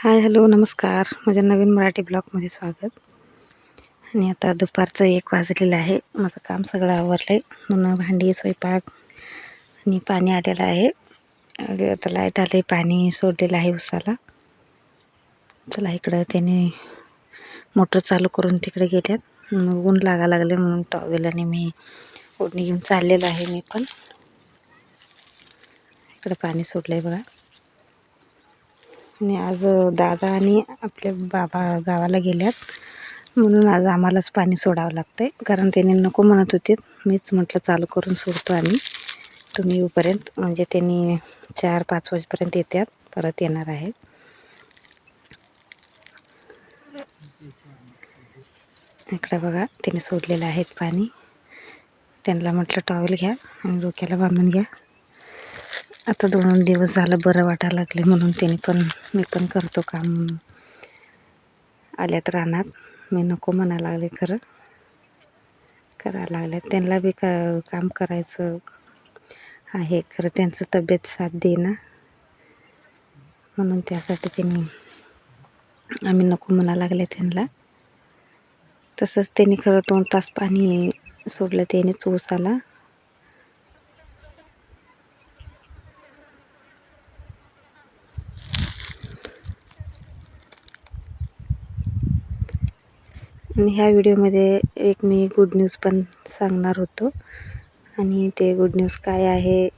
Hi hello नमस्कार. माझ्या नवीन मराठी ब्लॉगमध्ये स्वागत. आणि आता दुपारचं एक वाजलेलं आहे. माझं काम सगळं आवरलं आहे धुणं भांडी स्वयंपाक आणि पाणी आलेलं आहे. आता लाइट आले पाणी सोडलेलं आहे उसाला. चला इकडं त्याने मोटर चालू करून तिकडे गेल्यात. मग ऊन लागा लागले म्हणून टॉवेल आणि मी ओढणी घेऊन चाललेलं आहे मी पण. इकडं पाणी सोडलं आहे बघा. आणि आज दादा आणि आपले बाबा गावाला गेल्यात. म्हणून आज आम्हालाच पाणी सोडावं लागतं आहे कारण त्यांनी नको म्हणत होते. मीच म्हटलं चालू करून सोडतो आम्ही. तुम्ही येऊपर्यंत. म्हणजे त्यांनी चार पाच वाजेपर्यंत येतात परत येणार आहेत. इकडं बघा त्याने सोडलेलं आहेत पाणी. त्यांना म्हटलं टॉवेल घ्या आणि डोक्याला बांधून घ्या. आता दोन दिवस झालं बरं वाटायला लागले म्हणून त्यांनी पण मी पण करतो काम. आल्यात रानात. मी नको म्हणायला लागले खरं. करायला लागल्यात त्यांना बी का काम करायचं आहे. खरं त्यांचं तब्येत साथ देईना. म्हणून त्यासाठी त्यांनी आम्ही नको म्हणायला लागले त्यांना. तसंच त्यांनी खरं दोन तास पाणी सोडलं. त्याने चोसाला आणि ह्या व्हिडिओमध्ये एक मी गुड न्यूज पण सांगणार होतो. आणि ते गुड न्यूज काय आहे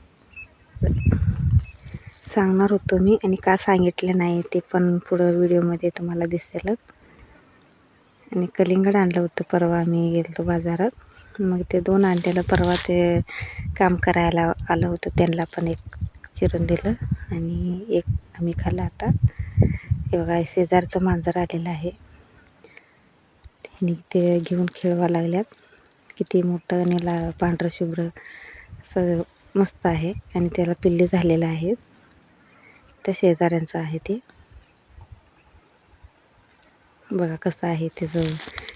सांगणार होतो मी आणि का सांगितलं नाही ते पण पुढं व्हिडिओमध्ये तुम्हाला दिसेलच. आणि कलिंगड आणलं होतं परवा आम्ही गेलो बाजारात. मग ते दोन आणलेलं परवा ते काम करायला आलं होतं त्यांना पण एक चिरून दिलं आणि एक आम्ही खाल्लं आता. हे बघा शेजारचं मांजर आलेलं आहे. आणि ते घेऊन खेळवा लागल्यात. किती मोठं आणि ला पांढरं शुभ्र असं मस्त आहे आणि त्याला पिल्ले झालेलं आहे त्या शेजाऱ्यांचं आहे ते. बघा कसं आहे त्याचं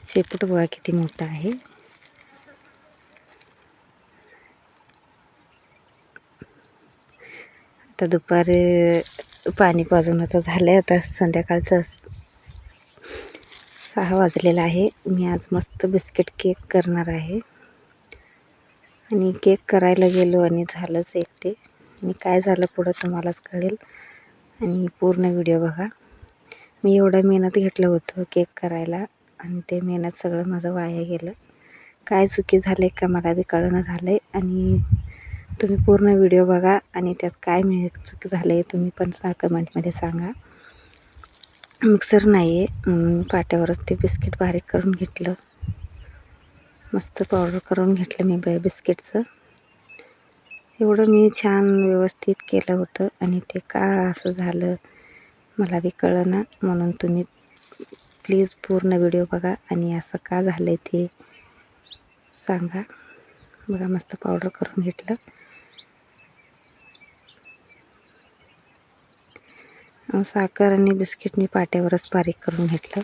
शेपूट बघा किती मोठं आहे. आता दुपारी पाणी पाजून आता झालं आहे आता संध्याकाळचं सहा वाजलेला आहे. मी आज मस्त बिस्किट केक करणार आहे. आणि केक करायला गेलो आणि झालंच एक ते. आणि काय झालं पुढं तुम्हालाच कळेल. आणि पूर्ण व्हिडिओ बघा. मी एवढं मेहनत घेतलं होतं केक करायला आणि ते मेहनत सगळं माझं वाया गेलं. काय चुकी झाले का मला बी कळणं झालं आहे आणि तुम्ही पूर्ण व्हिडिओ बघा आणि त्यात काय मेहनत चूक झालं आहे तुम्ही पण सा कमेंटमध्ये सांगा. मिक्सर नाही आहे म्हणून पाट्यावरच ते बिस्किट बारीक करून घेतलं. मस्त पावडर करून घेतलं मी बाय बिस्किटचं. एवढं मी छान व्यवस्थित केलं होतं आणि ते का असं झालं मला बी कळना. म्हणून तुम्ही प्लीज पूर्ण व्हिडिओ बघा आणि असं का झालं आहे ते सांगा. बघा मस्त पावडर करून घेतलं. साखर आणि बिस्किट मी पाट्यावरच बारीक करून घेतलं.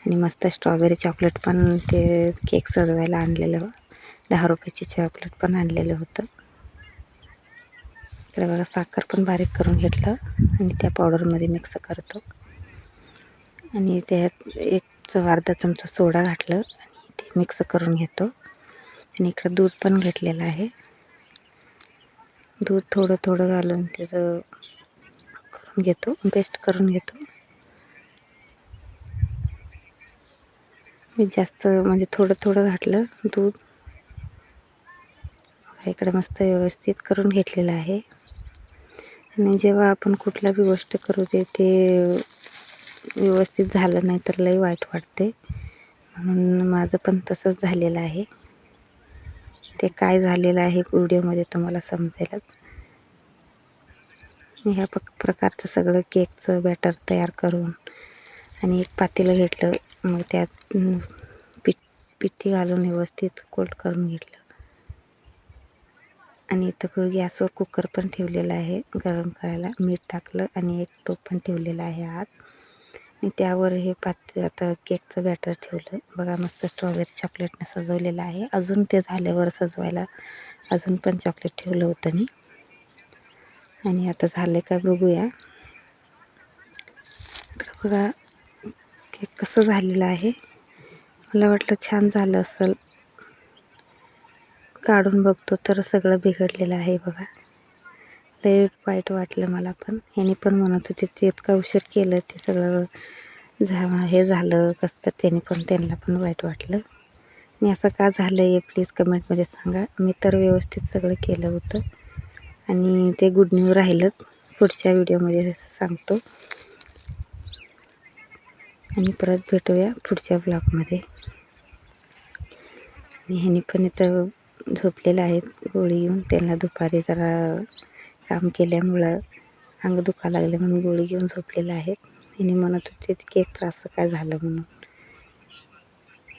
आणि मस्त स्ट्रॉबेरी चॉकलेट पण ते केक सजवायला आणलेलं दहा रुपयाची चॉकलेट पण आणलेलं होतं. इकडे बघा साखर पण बारीक करून घेतलं. आणि त्या पावडरमध्ये मिक्स करतो. आणि त्यात एक अर्धा चमचा सोडा घातलं. आणि ते मिक्स करून घेतो. आणि इकडं दूध पण घेतलेलं आहे. दूध थोडं थोडं घालून त्याचं घेतो पेस्ट करून घेतो. मी जास्त म्हणजे थोडं थोडं घातलं दूध. इकडे मस्त व्यवस्थित करून घेतलेलं आहे. आणि जेव्हा आपण कुठला बी गोष्ट करू दे ते व्यवस्थित झालं नाही तर लई वाईट वाटते. म्हणून माझं पण तसंच झालेलं आहे. ते काय झालेलं आहे व्हिडिओमध्ये तुम्हाला समजेलच ह्या प प्रकारचं सगळं केकचं बॅटर तयार करून आणि एक पातेलं घेतलं. मग त्यात पीठ पिठी घालून व्यवस्थित कोल्ड करून घेतलं. आणि इथं गॅसवर कुकर पण ठेवलेला आहे गरम करायला. मीठ टाकलं आणि एक टोप पण ठेवलेला आहे आत. आणि त्यावर हे पात आता केकचं बॅटर ठेवलं. बघा मस्त स्ट्रॉबेरी चॉकलेटनं सजवलेलं आहे. अजून ते झाल्यावर सजवायला अजून पण चॉकलेट ठेवलं होतं मी. आणि आता झालं का बघूया. बघा केक कसं झालेलं आहे. मला वाटलं छान झालं असेल. काढून बघतो तर सगळं बिघडलेलं आहे बघा. लई वाईट वाटलं मला पण. याने पण म्हणत होते ते इतका उशीर केलं ते सगळं झा हे झालं कसं तर त्याने पण त्यांना पण वाईट वाटलं. आणि असं का झालं आहे प्लीज कमेंटमध्ये सांगा. मी तर व्यवस्थित सगळं केलं होतं. आणि ते गुड न्यूज राहिलंच. पुढच्या व्हिडिओमध्ये सांगतो. आणि परत भेटूया पुढच्या ब्लॉगमध्ये आणि ह्यानी पण इथं झोपलेलं आहेत. गोळी घेऊन त्यांना दुपारी जरा काम केल्यामुळं अंग दुखा लागले म्हणून गोळी घेऊन झोपलेलं आहेत. ह्यानी म्हणत होते केकचं असं काय झालं म्हणून?